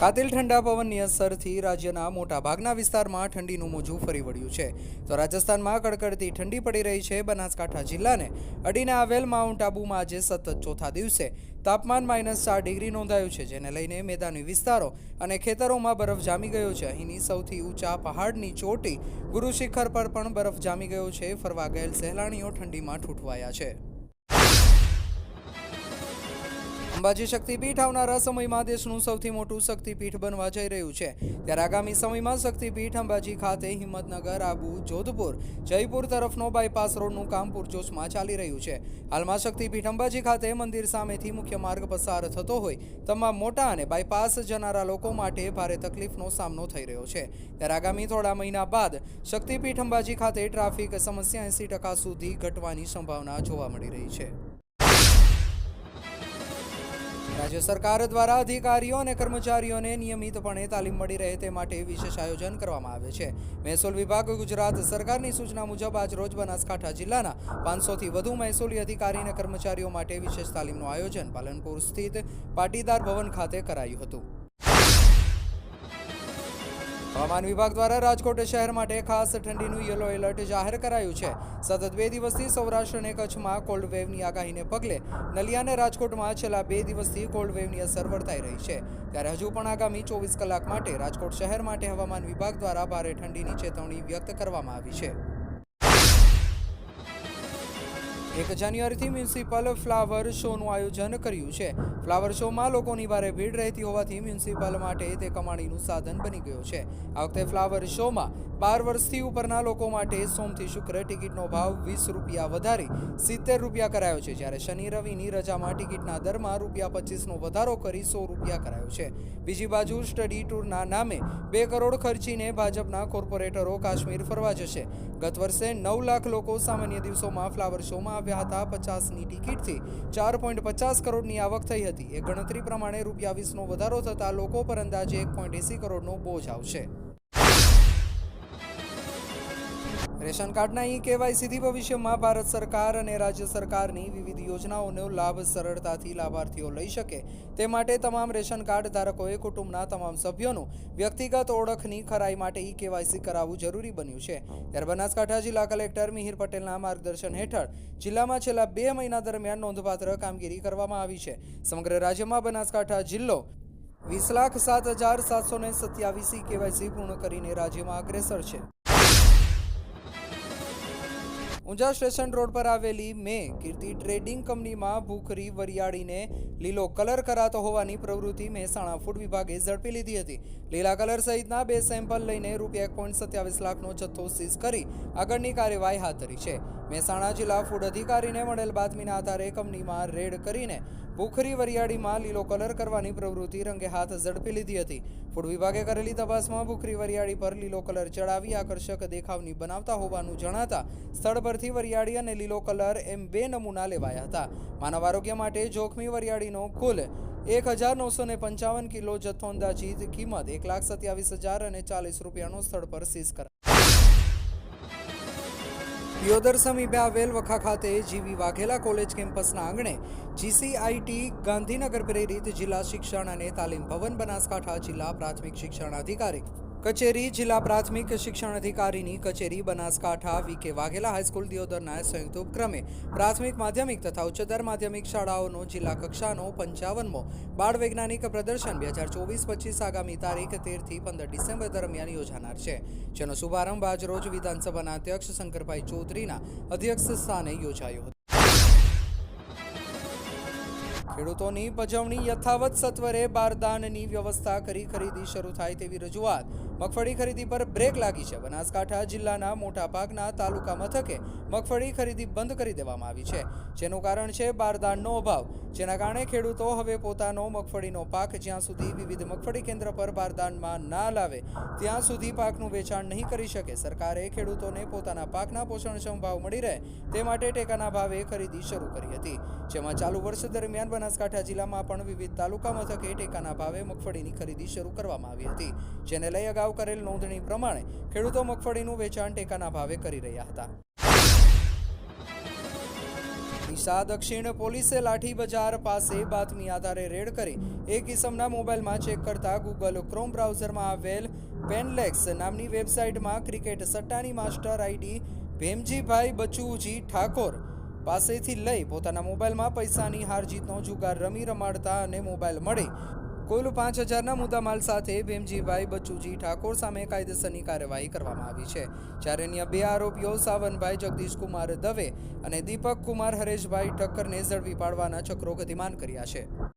કાતિલ ઠંડા પવનની અસરથી રાજ્યના મોટા ભાગના વિસ્તારમાં ઠંડીનું મોજું ફરી વળ્યું છે. તો રાજસ્થાનમાં કડકડતી ઠંડી પડી રહી છે બનાસકાંઠા જિલ્લાને. અડીને આવેલ માઉન્ટ આબુમાં આજે સતત ચોથા દિવસે તાપમાન માઇનસ ચાર ડિગ્રી નોંધાયું છે, જેને લઈને મેદાની વિસ્તારો અને ખેતરોમાં બરફ જામી ગયો છે. અહીંની સૌથી ઊંચા પહાડની ચોટી ગુરુ શિખર પર પણ બરફ જામી ગયો છે. ફરવા ગયેલ સહેલાણીઓ ઠંડીમાં ઠૂંઠવાયા છે. અંબાજી શક્તિપીઠ આવનારા સમયમાં દેશનું સૌથી મોટું શક્તિપીઠ બનવા જઈ રહ્યું છે. ત્યારે આગામી સમયમાં શક્તિપીઠ અંબાજી ખાતે હિંમતનગર, આબુ, જોધપુર, જયપુર તરફનો બાયપાસ રોડનું કામ પૂરજોશમાં ચાલી રહ્યું છે. હાલમાં શક્તિપીઠ અંબાજી ખાતે મંદિર સામેથી મુખ્ય માર્ગ પસાર થતો હોય, તમામ મોટા અને બાયપાસ જનારા લોકો માટે ભારે તકલીફનો સામનો થઈ રહ્યો છે. ત્યારે આગામી થોડા મહિના બાદ શક્તિપીઠ અંબાજી ખાતે ટ્રાફિક સમસ્યા એંસી ટકા સુધી ઘટવાની સંભાવના જોવા મળી રહી છે. રાજ્ય સરકાર દ્વારા અધિકારીઓ અને કર્મચારીઓને નિયમિતપણે તાલીમ મળી રહે તે માટે વિશેષ આયોજન કરવામાં આવે છે. મહેસૂલ વિભાગ ગુજરાત સરકારની સૂચના મુજબ આજ રોજ બનાસકાંઠા જિલ્લાના પાંચસોથી વધુ મહેસૂલી અધિકારી અને કર્મચારીઓ માટે વિશેષ તાલીમનું આયોજન પાલનપુર સ્થિત પાટીદાર ભવન ખાતે કરાયું હતું. હવામાન વિભાગ દ્વારા રાજકોટ શહેર માટે ખાસ ઠંડીનું યલો એલર્ટ જાહેર કરાયું છે. સતત બે દિવસથી સૌરાષ્ટ્ર અને કચ્છમાં કોલ્ડ વેવની આગાહીને પગલે નલિયા રાજકોટમાં છેલ્લા બે દિવસથી કોલ્ડ વેવની અસર વર્તાઈ રહી છે. ત્યારે હજુ પણ આગામી ચોવીસ કલાક માટે રાજકોટ શહેર માટે હવામાન વિભાગ દ્વારા ભારે ઠંડીની ચેતવણી વ્યક્ત કરવામાં આવી છે. એક જાન્યુઆરીથી મ્યુનિસિપલ ફ્લાવર શોનું આયોજન કર્યું છે. ફ્લાવર શોમાં લોકોની ભારે ભીડ રહેતી હોવાથી મ્યુનિસિપલ માટે તે કમાણીનું સાધન બની ગયું છે. આ વખતે ફ્લાવર શોમાં બાર વર્ષથી ઉપરના લોકો માટે સોમથી શુક્ર ટિકિટનો ભાવ વીસ રૂપિયા વધારી સિત્તેર રૂપિયા કરાયો છે, જ્યારે શનિ રવિની રજામાં ટિકિટના દરમાં રૂપિયા પચીસનો વધારો કરી સો રૂપિયા કરાયો છે. બીજી બાજુ સ્ટડી ટૂરના નામે બે કરોડ ખર્ચીને ભાજપના કોર્પોરેટરો કાશ્મીર ફરવા જશે. ગત વર્ષે નવ લાખ લોકો સામાન્ય દિવસોમાં ફ્લાવર શોમાં આવ્યા હતા પચાસની ટિકિટથી. ચાર પોઈન્ટ પચાસ કરોડની આવક થઈ હતી. એ ગણતરી પ્રમાણે રૂપિયા વીસનો વધારો થતાં લોકો પર અંદાજે એક પોઈન્ટ એસી કરોડનો બોજ આવશે. રેશન કાર્ડના ઈ કેવાયસીથી ભવિષ્યમાં ભારત સરકાર અને રાજ્ય સરકારની વિવિધ યોજનાઓનો લાભ સરળતાથી લાભાર્થીઓ લઈ શકે. તે માટે તમામ રેશન કાર્ડ ધારકોએ કુટુંબના તમામ સભ્યોનું વ્યક્તિગત ઓળખની ખરાઈ માટે ઈ કેવાયસી કરાવવું જરૂરી બન્યું છે. ત્યારે બનાસકાંઠા જિલ્લા કલેક્ટર મિહિર પટેલના માર્ગદર્શન હેઠળ જિલ્લામાં છેલ્લા બે મહિના દરમિયાન નોંધપાત્ર કામગીરી કરવામાં આવી છે. સમગ્ર રાજ્યમાં બનાસકાંઠા જિલ્લો વીસ લાખ સાત હજાર સાતસો ને સત્યાવીસ કેવાયસી પૂર્ણ કરીને રાજ્યમાં અગ્રેસર છે. ઊંઝા સ્ટેશન રોડ પર આવેલી મે કીર્તિ ટ્રેડિંગ કંપનીમાં ભૂખરી, વરિયાળીને લીલો કલર કરાતો હોવાની પ્રવૃત્તિ મહેસાણા ફૂડ વિભાગે ઝડપી લીધી હતી. લીલા કલર સહિતના બે સેમ્પલ લઈને રૂપિયા એક પોઈન્ટ સત્યાવીસ લાખનો જથ્થો સીઝ કરી આગળની કાર્યવાહી હાથ ધરી છે. મહેસાણા જિલ્લા ફૂડ અધિકારીને મળેલ બાતમીના આધારે કંપનીમાં રેડ કરીને ભૂખરી વરિયાળીમાં લીલો કલર કરવાની પ્રવૃત્તિ રંગે હાથ ઝડપી લીધી હતી. ફૂડ વિભાગે કરેલી તપાસમાં ભૂખરી વરિયાળી પર લીલો કલર ચડાવી આકર્ષક દેખાવની બનાવતા હોવાનું જણાતા સ્થળ પરથી વરિયાળી અને લીલો કલર એમ બે નમૂના લેવાયા હતા. માનવ આરોગ્ય માટે જોખમી વરિયાળીનો કુલ એક હજાર નવસો ને પંચાવન કિલો જથ્થો અંદાજિત કિંમત એક લાખ સત્યાવીસ હજાર અને ચાલીસ રૂપિયાનો સ્થળ પર સીઝ કરાયો દિયોદર સમીપે આવેલ વખા ખાતે જીવી વાઘેલા કોલેજ કેમ્પસના આંગણે જીસીઆઈટી ગાંધીનગર પ્રેરિત જિલ્લા શિક્ષણ અને તાલીમ ભવન બનાસકાંઠા જિલ્લા પ્રાથમિક શિક્ષણ અધિકારી કચેરી જિલ્લા પ્રાથમિક શિક્ષણ અધિકારીની કચેરી Banaskantha V K Vaghela high school દિયોદરના સંયુક્ત ઉપક્રમે પ્રાથમિક માધ્યમિક તથા ઉચ્ચતર માધ્યમિક શાળાઓનો જિલ્લા કક્ષાનો પંચાવનમો બાળ વૈજ્ઞાનિક પ્રદર્શન બે હજાર ચોવીસ પચીસ આગામી તારીખ તેરથી પંદર ડિસેમ્બર દરમિયાન યોજાનાર છે, જેનો શુભારંભ આજ રોજ વિધાનસભાના અધ્યક્ષ શંકરભાઈ ચૌધરીના અધ્યક્ષ સ્થાને યોજાયો હતો. ખેડૂતોની પજવણી યથાવત સત્વરે બારદાનની વ્યવસ્થા કરી ખરીદી શરૂ થાય તેવી રજૂઆત. મગફળી ખરીદી પર બ્રેક લાગી છે. બનાસકાંઠા જિલ્લાના મોટા ભાગના તાલુકા મથકે મગફળી ખરીદી બંધ કરી દેવામાં આવી છે. જેનું કારણ છે બારદાનનો અભાવ. જેના કારણે ખેડૂતો હવે પોતાનો મગફળીનો પાક જ્યાં સુધી વિવિધ મગફળી કેન્દ્ર પર બારદાનમાં ના લાવે, ત્યાં સુધી પાકનું વેચાણ નહીં કરી શકે. સરકારે ખેડૂતોને પોતાના પાકના પોષણક્ષમ ભાવ મળી રહે તે માટે ટેકાના ભાવે ખરીદી શરૂ કરી હતી. જેમાં ચાલુ વર્ષ દરમિયાન બનાસકાંઠા જિલ્લામાં પણ વિવિધ તાલુકા મથકે ટેકાના ભાવે મગફળીની ખરીદી શરૂ કરવામાં આવી હતી. જેને લઈ અગાઉ કરેલ નોંધણી પ્રમાણે ખેડૂતો મગફળીનું વેચાણ ટેકાના ભાવે કરી રહ્યા હતા. ડીસા દક્ષિણ પોલીસે લાઠી બજાર પાસે બાતમી આધારે રેડ કરી એક ઇસમના મોબાઈલમાં ચેક કરતા ગૂગલ ક્રોમ બ્રાઉઝરમાં આવેલ પેનલેક્સ નામની વેબસાઇટમાં ક્રિકેટ સટ્ટાની માસ્ટર આઈડી ભેમજીભાઈ બચુજી ઠાકોર પાસેથી લઈ પોતાના મોબાઈલમાં પૈસાની હારજીતનો જુગાર રમી રમાડતા અને મોબાઈલ મળે. કુલ પાંચ હજારના મુદ્દામાલ સાથે ભીમજીભાઈ બચુજી ઠાકોર સામે કાયદેસરની કાર્યવાહી કરવામાં આવી છે. જ્યારે અન્ય બે આરોપીઓ સાવનભાઈ જગદીશકુમાર દવે અને દીપક કુમાર હરેશભાઈ ઠક્કરને ઝડપી પાડવાના ચક્રો ગતિમાન કર્યા છે.